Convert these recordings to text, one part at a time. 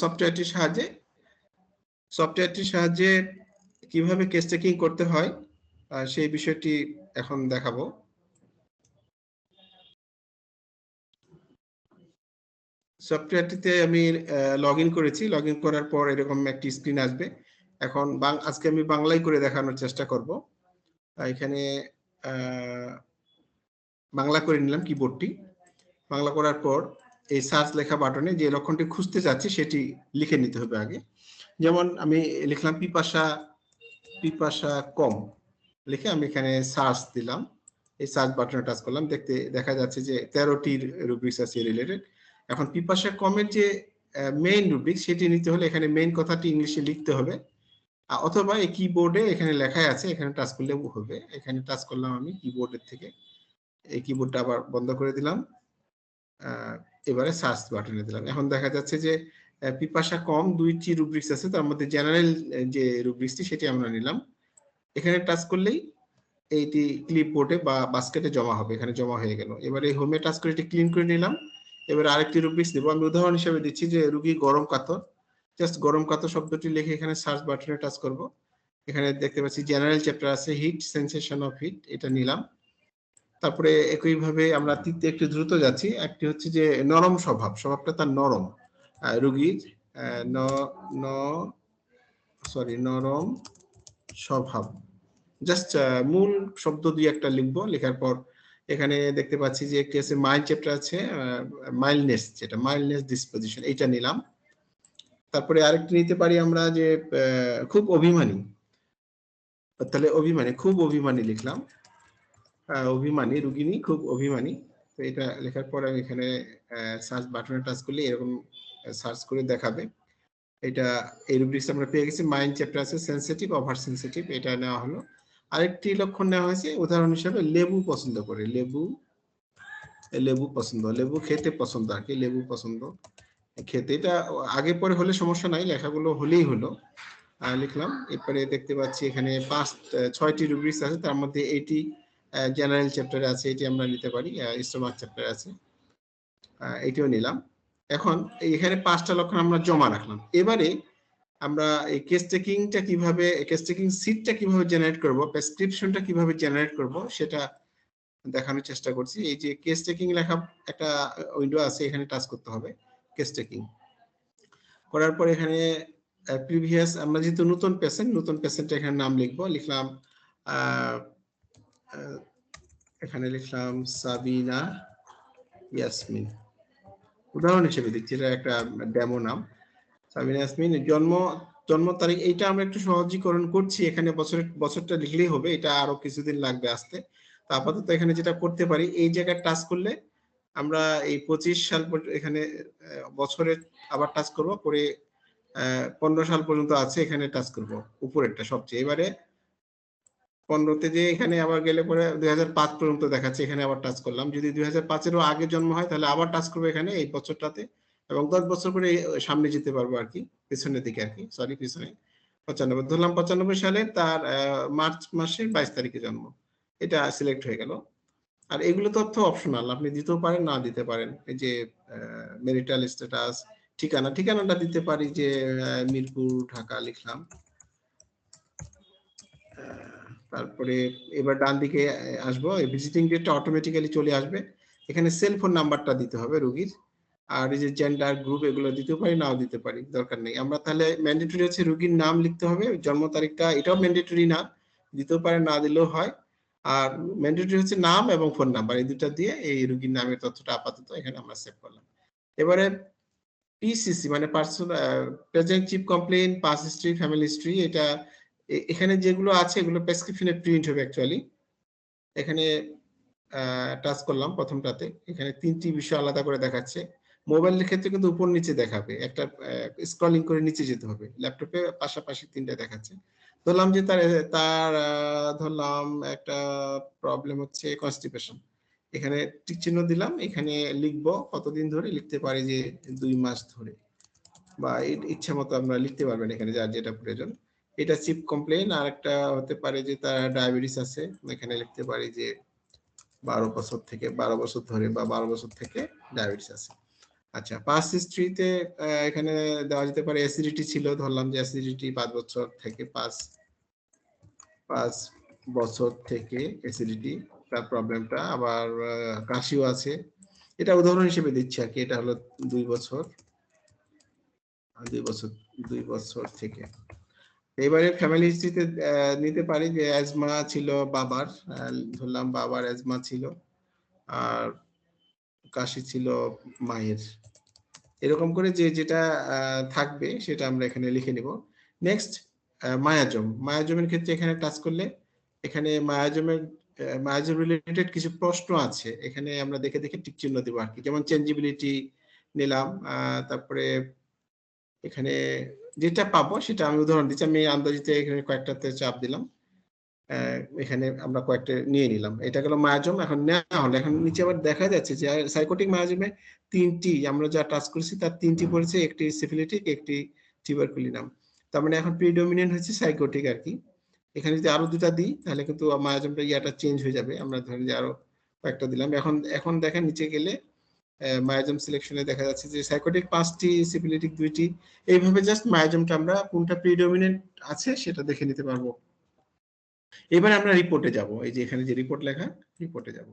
সফটওয়্যারটির সাহায্যে সফটওয়্যারটির সাহায্যে কীভাবে কেস টেকিং করতে হয় সেই বিষয়টি এখন দেখাবো। সফটওয়্যারটিতে আমি লগ করেছি। লগ করার পর এরকম একটি স্ক্রিন আসবে। এখন আজকে আমি বাংলায় করে দেখানোর চেষ্টা করব। এখানে বাংলা করে নিলাম কিবোর্ডটি বাংলা করার পর এই সার্চ লেখা বাটনে যে লক্ষণটি খুঁজতে চাচ্ছি সেটি লিখে নিতে হবে আগে। যেমন আমি লিখলাম পিপাসা পিপাসা কম। লিখে আমি এখানে সার্চ দিলাম। এই সার্চ বাটনে টাচ করলাম। দেখতে, দেখা যাচ্ছে যে তেরোটির রুব্রিক্স আছে রিলেটেড এখন পিপাসা কমের যে মেইন রুব্রিক সেটি নিতে হলে এখানে মেইন কথাটি ইংলিশে লিখতে হবে। অথবা এই কিবোর্ডে এখানে লেখাই আছে, এখানে টাচ করলেও হবে। এখানে টাচ করলাম আমি কিবোর্ডের থেকে। এই কিবোর্ডটা আবার বন্ধ করে দিলাম। এবারে সার্চ বাটনে দিলাম। এখন দেখা যাচ্ছে যে পিপাসা কম দুইটি রুব্রিক্স আছে, তার মধ্যে জেনারেল যে রুব্রিক্সটি সেটি আমরা নিলাম। এখানে টাচ করলেই এইটি ক্লিপবোর্ডে বা বাস্কেটে জমা হবে, এখানে জমা হয়ে গেল। এবারে হোমে টাচ করে এটি ক্লিন করে নিলাম। এবার আরেকটি রুব্রিক্স দেবো। আমি উদাহরণ হিসেবে দিচ্ছি যে, রুগী গরম কাতর। জাস্ট গরম কাতর শব্দটি লিখে এখানে সার্চ বাটনে টাচ করব। এখানে দেখতে পাচ্ছি জেনারেল চ্যাপ্টার আছে হিট সেন্সেশন অফ হিট এটা নিলাম। তারপরে একইভাবে আমরা তিনটে একটু দ্রুত যাচ্ছি। একটি হচ্ছে যে নরম স্বভাব, স্বভাবটা তার নরম। রুগীর ন ন সরি নরম স্বভাব। জাস্ট মূল শব্দ দুই একটা লিখব। লেখার পর এখানে দেখতে পাচ্ছি যে একটি আছে মাইল চ্যাপ্টার আছে মাইলনেস যেটা, মাইলনেস ডিসপোজিশন, এইটা নিলাম। তারপরে আরেকটি নিতে পারি আমরা যে খুব অভিমানী। তাহলে অভিমানী, খুব অভিমানী লিখলাম। অভিমানী, রুগিনী, খুব অভিমানী। তো এটা লেখার পর আমি এখানে সার্চ বাটনে টাচ করলে এরকম সার্চ করে দেখাবে। এটা এই রুব্রিক্স আমরা পেয়ে গেছি মাইন্ড চ্যাপ্টার আছে সেনসিটিভ ওভার সেনসিটিভ এটা নেওয়া হলো। আরেকটি লক্ষণ নেওয়া হয়েছে, উদাহরণ হিসেবে লেবু পছন্দ করে। লেবু লেবু পছন্দ, লেবু খেতে পছন্দ আর কি, লেবু পছন্দ। খেতে, এটা আগে পরে হলে সমস্যা নাই, লেখাগুলো হলেই হলো। লিখলাম, এরপরে দেখতে পাচ্ছি এখানে পাঁচ ছয়টি রুব্রিক্স আছে, তার মধ্যে এইটি জেনারেল চ্যাপ্টারে আছে, এটি আমরা নিতে পারি স্টোমাক চ্যাপ্টার আছে। এটিও নিলাম। এখন এখানে পাঁচটা লক্ষণ আমরা জমা রাখলাম। এবারে আমরা এই কেস টেকিংটা কীভাবে কেস টেকিং সিটটা কীভাবে জেনারেট করব প্রেসক্রিপশনটা কীভাবে জেনারেট করব, সেটা দেখানোর চেষ্টা করছি। এই যে কেস টেকিং লেখা একটা উইন্ডো আছে, এখানে টাচ করতে হবে কেস টেকিং করার পর এখানে প্রিভিয়াস আমরা যেহেতু নতুন পেশেন্ট নতুন পেশেন্টের এখানে নাম লিখব। লিখলাম এখানে লিখলাম সাবিনা ইয়াসমিন। উদাহরণ হিসেবে দিচ্ছি, এটা একটা ডেমো নাম। সাবিনা ইয়াসমিন, জন্ম জন্ম তারিখ, এইটা আমরা একটু সহজীকরণ করছি, এখানে বছরের বছরটা লিখলেই হবে, এটা আরও কিছুদিন লাগবে আসতে। আপাতত এখানে যেটা করতে পারি, এই জায়গায় টাচ করলে আমরা এই পঁচিশ সাল এখানে বছরের আবার টাচ করব, করে পনেরো সাল পর্যন্ত আছে, এখানে টাচ করব, উপরেরটা সবচেয়ে। এবারে পনেরোতে যে এখানে আবার গেলে পরে দুই পর্যন্ত দেখাচ্ছে, এখানে আবার টাচ করলাম। যদি দুই হাজার আগে জন্ম হয়, তাহলে আবার টাচ করব এখানে এই বছরটাতে এবং দশ বছর করে সামনে যেতে পারব আর কি, পিছনের দিকে আর কি সরি পিছনে পঁচানব্বই, ধরলাম পঁচানব্বই সালে তার মার্চ মাসের বাইশ তারিখে জন্ম। এটা সিলেক্ট হয়ে গেল। আর এগুলো তথ্য অপশনাল আপনি দিতেও পারেন, না দিতে পারেন। এই যে মেরিটাল স্ট্যাটাস ঠিকানা, ঠিকানাটা দিতে পারি যে মিরপুর, ঢাকা লিখলাম। তারপরে এবার ডান দিকে আসব। ভিজিটিং ডেটটা অটোমেটিক্যালি চলে আসবে। এখানে সেল ফোন নাম্বারটা দিতে হবে রুগীর। আর এই যে জেন্ডার গ্রুপ এগুলো দিতে পারি, নাও দিতে পারি, দরকার নেই। আমরা তাহলে ম্যান্ডেটরি হচ্ছে রুগীর নাম লিখতে হবে, জন্ম তারিখটা, এটাও ম্যান্ডেটরি না, দিতেও পারে, না দিলেও হয়। আর ম্যান্ডেটরি হচ্ছে নাম এবং ফোন নাম্বার এই দুটা দিয়ে এই রুগীর নামের তথ্যটা আপাতত এখানে আমরা সেভ করলাম। এবারে পিসিসি মানে personal present chief complain past history family history এটা এখানে যেগুলো আছে, এগুলো প্রেসক্রিপশনে প্রিন্ট হবে অ্যাকচুয়ালি এখানে টাচ করলাম প্রথমটাতে। এখানে তিনটি বিষয় আলাদা করে দেখাচ্ছে। মোবাইলের ক্ষেত্রে কিন্তু উপর নিচে দেখাবে। একটা স্ক্রলিং করে নিচে যেতে হবে। ল্যাপটপে পাশাপাশি তিনটা দেখাচ্ছে। ধরলাম যে তার তার ধরলাম একটা প্রবলেম হচ্ছে কনস্টিপেশন এখানে টিক চিহ্ন দিলাম। এখানে লিখব কতদিন ধরে? লিখতে পারি যে দুই মাস ধরে। বা ইচ্ছা মতো আমরা লিখতে পারবেন এখানে, যার যেটা প্রয়োজন। এটা চিপ কমপ্লেন আর একটা হতে পারে যে তার ডায়াবেটিস আছে, এখানে লিখতে পারি যে বারো বছর থেকে, বারো বছর ধরে বা বারো বছর থেকে ডায়াবেটিস আছে। আচ্ছা পাস হিস্ট্রিতে এখানে দেওয়া যেতে পারে অ্যাসিডিটি ছিল, ধরলাম যে অ্যাসিডিটি পাঁচ বছর থেকে পাঁচ পাঁচ বছর থেকে অ্যাসিডিটি তার প্রবলেমটা আবার কাশিও আছে। এটা উদাহরণ হিসেবে দিচ্ছি আর কি, এটা হলো দুই বছর দুই বছর দুই বছর থেকে। এবারে ফ্যামিলি হিস্ট্রিতে নিতে পারি যে অ্যাজমা ছিল বাবার ধরলাম বাবার অ্যাজমা ছিল আর কাশি ছিল মায়ের। এরকম করে যে যেটা থাকবে সেটা আমরা এখানে লিখে নিব। Next miasm. মায়াজমের ক্ষেত্রে এখানে টাচ করলে এখানে মায়াজমের মায়াজম রিলেটেড কিছু প্রশ্ন আছে। এখানে আমরা দেখে দেখে টিক চিহ্ন দেবো আর কি। যেমন চেঞ্জিবিলিটি নিলাম তারপরে এখানে যেটা পাবো সেটা আমি উদাহরণ দিচ্ছি। আমি আন্দাজিতে এখানে কয়েকটাতে চাপ দিলাম। এখানে আমরা কয়েকটা নিয়ে নিলাম। এটা গেল মায়াজম, এখন নেওয়া হলো। এখন নিচে আবার দেখা যাচ্ছে যে, সাইকোটিক মায়াজমে তিনটি, আমরা যা টাচ করেছি তার তিনটি পড়েছে, একটি সিফিলিটিক, একটি টিউবারকুলিনাম তার মানে এখন প্রিডোমিনেন্ট হচ্ছে সাইকোটিক আর কি। এখানে যদি আরও দুটা দিই, তাহলে কিন্তু মায়াজমটা ইয়াটা চেঞ্জ হয়ে যাবে। আমরা ধরেন যে আরও কয়েকটা দিলাম। এখন এখন দেখেন নিচে গেলে মায়াজম সিলেকশনে দেখা যাচ্ছে যে সাইকোটিক পাঁচটি সিপিলিটিক দুইটি, এইভাবে জাস্ট মায়াজমটা আমরা কোনটা প্রিডোমিনেন্ট আছে সেটা দেখে নিতে পারব। এবারে আমরা রিপোর্টে যাব, এই যে এখানে যে রিপোর্ট লেখা রিপোর্টে যাব।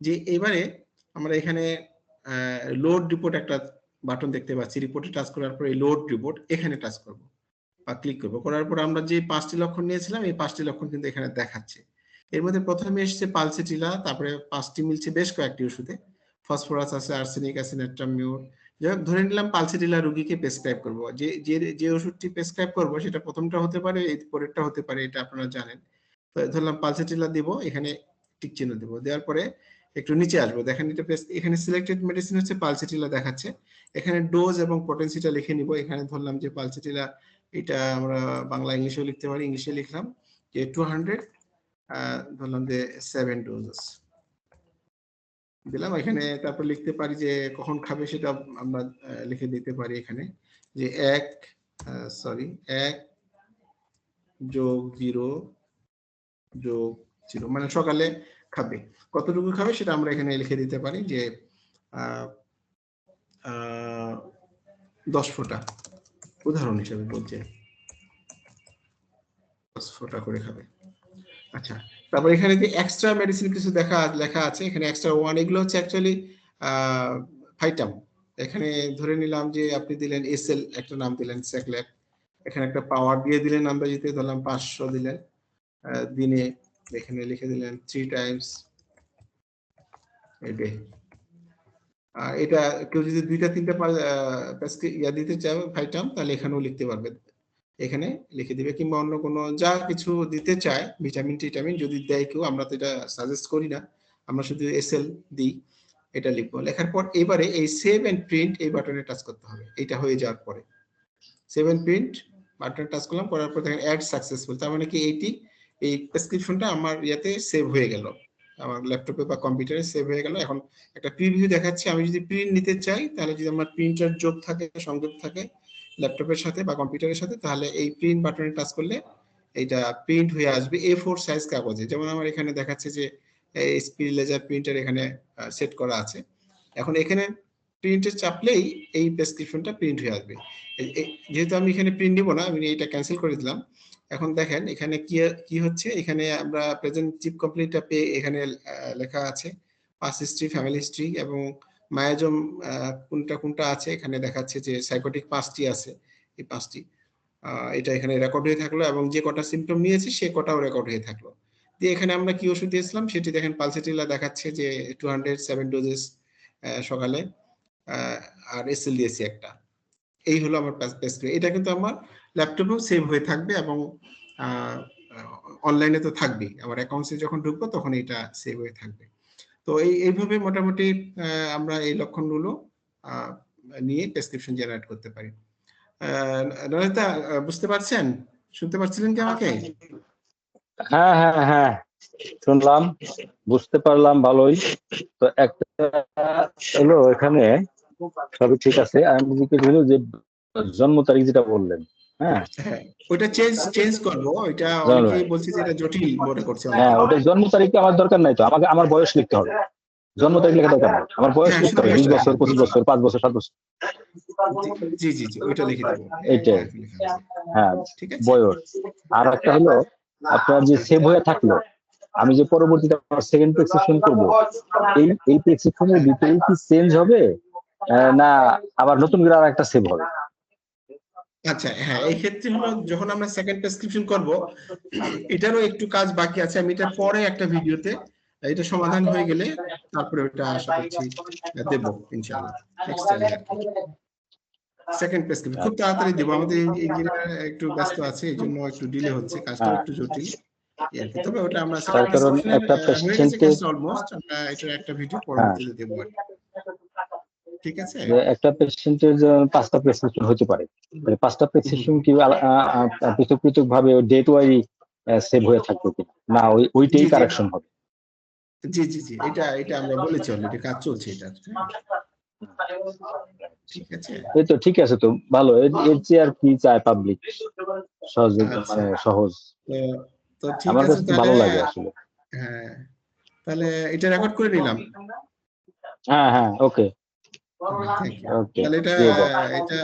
যে এবারে আমরা এখানে লোড রিপোর্ট একটা বাটন দেখতে পাচ্ছি রিপোর্টে টাচ করার পর এই লোড রিপোর্ট এখানে টাচ করব বা ক্লিক করব। করার পর আমরা যে পাঁচটি লক্ষণ নিয়েছিলাম, এই পাঁচটি লক্ষণ কিন্তু এখানে দেখাচ্ছে। এর মধ্যে প্রথমে এসেছে পালসেটিলা তারপরে পাঁচটি মিলছে বেশ কয়েকটি ওষুধে। ফসফরাস আছে আর্সেনিক আছে নেট্রামিউর যাই হোক, ধরে নিলাম পালসেটিলা রুগীকে প্রেসক্রাইব করব। যে যে যে ওষুধটি প্রেসক্রাইব করব, সেটা প্রথমটা হতে পারে এই পরেরটা হতে পারে, এটা আপনারা জানেন। তো ধরলাম পালসেটিলা দিব, এখানে টিক চিহ্ন দেবো। দেওয়ার পরে একটু নিচে আসব। দেখেন এটা এখানে সিলেক্টেড মেডিসিন হচ্ছে পালসেটিলা দেখাচ্ছে। এখানে ডোজ এবং পটেন্সিটা লিখে নিব। এখানে ধরলাম যে পালসেটিলা, এটা আমরা বাংলা ইংলিশেও লিখতে পারি, ইংলিশে লিখলাম যে টু হান্ড্রেড ধরলাম যে সেভেন ডোজেস দিলাম। এখানে তারপর লিখতে পারি যে কখন খাবে সেটা আমরা লিখে দিতে পারি এখানে যে এক সরি এক যোগ জিরো যোগ জিরো মানে সকালে খাবে। কতটুকু খাবে সেটা আমরা এখানে লিখে দিতে পারি যে দশ ফোঁটা। উদাহরণ হিসেবে বলছে। দশ ফোঁটা করে খাবে। আচ্ছা তারপর এখানে যে এক্সট্রা মেডিসিন কিছু দেখা, লেখা আছে, এখানে এক্সট্রা ওয়ান এগুলো হচ্ছে অ্যাকচুয়ালি ফাইটাম এখানে ধরে নিলাম যে আপনি দিলেন এসএল একটা নাম দিলেন স্যাকল্যাক এখানে একটা পাওয়ার দিয়ে দিলেন আমরা যেতে ধরলাম পাঁচশো দিলেন দিনে, এখানে লিখে দিলেন থ্রি টাইমস এ ডে এটা কেউ যদি দুইটা, তিনটা ইয়া দিতে চাও ফাইটাম তাহলে এখানেও লিখতে পারবে। এখানে লিখে দিবে কিংবা অন্য কোনো যা কিছু দিতে চায়, ভিটামিন, টিটামিন যদি দেয় কেউ, আমরা তো এটা সাজেস্ট করি না। আমরা শুধু এসএল দিই, এটা লিখব। লেখার পর এবারে এই সেভ এন্ড প্রিন্ট এই বাটনে টাচ করতে হবে। এটা হয়ে যাওয়ার পরে। সেভ এন্ড প্রিন্ট বাটনে টাচ করলাম, করার পর দেখেন অ্যাড সাকসেসফুল তার মানে কি এইটি, এই প্রেসক্রিপশনটা আমার ইয়াতে সেভ হয়ে গেল। আমার ল্যাপটপে বা কম্পিউটারে সেভ হয়ে গেল। এখন একটা প্রিভিউ দেখাচ্ছে। আমি যদি প্রিন্ট নিতে চাই, তাহলে যদি আমার প্রিন্টার যোগ থাকে, সংযোগ থাকে ল্যাপটপের সাথে বা কম্পিউটারের সাথে, তাহলে এই প্রিন্ট বাটনে টাচ করলে এটা প্রিন্ট হয়ে আসবে এ ফোর সাইজ কাগজে। যেমন আমার এখানে দেখাচ্ছে যে স্পিড লেজার প্রিন্টার এখানে সেট করা আছে। এখন এখানে প্রিন্টে চাপলেই এই প্রেসক্রিপশনটা প্রিন্ট হয়ে আসবে। যেহেতু আমি এখানে প্রিন্ট নিব না, আমি এটা ক্যান্সেল করে দিলাম। এখন দেখেন, এখানে কি কি হচ্ছে? এখানে আমরা প্রেজেন্ট চিপ কমপ্লিটটা পেয়ে এখানে লেখা আছে পাস হিস্ট্রি ফ্যামিলি হিস্ট্রি এবং মায়াজম কোনটা কোনটা আছে? এখানে দেখাচ্ছে যে সাইকোটিক পাঁচটি আছে, এই পাঁচটি। এটা এখানে রেকর্ড হয়ে থাকল এবং যে কটা সিমটম নিয়েছি, সে কটাও রেকর্ড হয়ে থাকল। দিয়ে এখানে আমরা কি ওষুধ দিয়েছিলাম? সেটি দেখেন পালসেটিলা দেখাচ্ছে যে টু হান্ড্রেড সেভেন ডোজেস সকালে আর এসএল দিয়েছি একটা। এই হলো আমার প্রেসক্রিপশন এটা কিন্তু আমার ল্যাপটপেও সেভ হয়ে থাকবে এবং অনলাইনে তো থাকবেই। আমার অ্যাকাউন্টসে যখন ঢুকবো, তখন এটা সেভ হয়ে থাকবে। তো এই, এইভাবে মোটামুটি আমরা এই লক্ষণগুলো নিয়ে প্রেসক্রিপশন জেনারেট করতে পারি। নয়তা বুঝতে পারছেন? শুনতে পারছিলেন কি আমাকে? হ্যাঁ হ্যাঁ হ্যাঁ শুনলাম, বুঝতে পারলাম, ভালোই। তো একটা হলো এখানে, সবই ঠিক আছে। আমি যে জন্ম তারিখ যেটা বললেন। হ্যাঁ। হ্যাঁ চেঞ্জ চেঞ্জ করব। ওইটা অনেকেই বলছে যে এটা জটিল মনে করছে হ্যাঁ ওটা জন্ম তারিখে আমার দরকার নাই তো। আমাকে আমার বয়স লিখতে হবে। জন্ম তারিখ লেখা দরকার নেই। আমার বয়স হ্যাঁ, লিখতে হবে। বিশ বছর পঁচিশ। বছর পাঁচ বছর সাত বছর। জি জি জি ওইটা লিখে দেবো। এইটাই। হ্যাঁ বয়স। আর একটা হলো আপনার যে সেভ হয়ে থাকল আমি যে পরবর্তীতে আমার সেকেন্ড প্রেসক্রিপশন করব এই এই প্রেসক্রিপশনের ভিতরে কি চেঞ্জ হবে? না আবার নতুন করে আর একটা সেভ হবে? আচ্ছা হ্যাঁ এই ক্ষেত্রে হলো যখন আমরা সেকেন্ড প্রেসক্রিপশন করব এটারও একটু কাজ বাকি আছে আমি এটা পরে একটা ভিডিওতে এটা সমাধান হয়ে গেলে তারপরে ওটা আশা করছি দেব ইনশাআল্লাহ নেক্সট সেকেন্ড প্রেসক্রিপশন খুব তাড়াতাড়ি দেবো আমাদের ইঞ্জিনিয়ার একটু ব্যস্ত আছে এই জন্য একটু ডিলে হচ্ছে কাজটা হ্যাঁ। একটু জটিল। তবে ওটা আমরা একটা অলমোস্ট আমরা এটার একটা ভিডিও পরবর্তীতে দেবো আর। ঠিক আছে? একটা পেশেন্টের পাঁচটা প্রেসক্রিপশন হতে পারে। মানে পাঁচটা প্রেসক্রিপশন কি পৃথক পৃথক ভাবে ডেট ওয়াই সেভ হয়ে থাকবে কিনা? না ওই ওইটাই। কারেকশন হবে। জি জি জি। এটা এটা আমরা বলেছি অলরেডি কাজ চলছে এটা। ঠিক আছে? এই তো ঠিক আছে তো ভালো। এর- চেয়ে আর কি চায় পাবলিক সহজ আচ্ছা। মানে সহজ। তো ঠিক আমার আছে ভালো লাগে আসলে। হ্যাঁ তাহলে এটা রেকর্ড করে নিলাম। হ্যাঁ হ্যাঁ ওকে তাহলে এটা দিয়ে দাও। এটা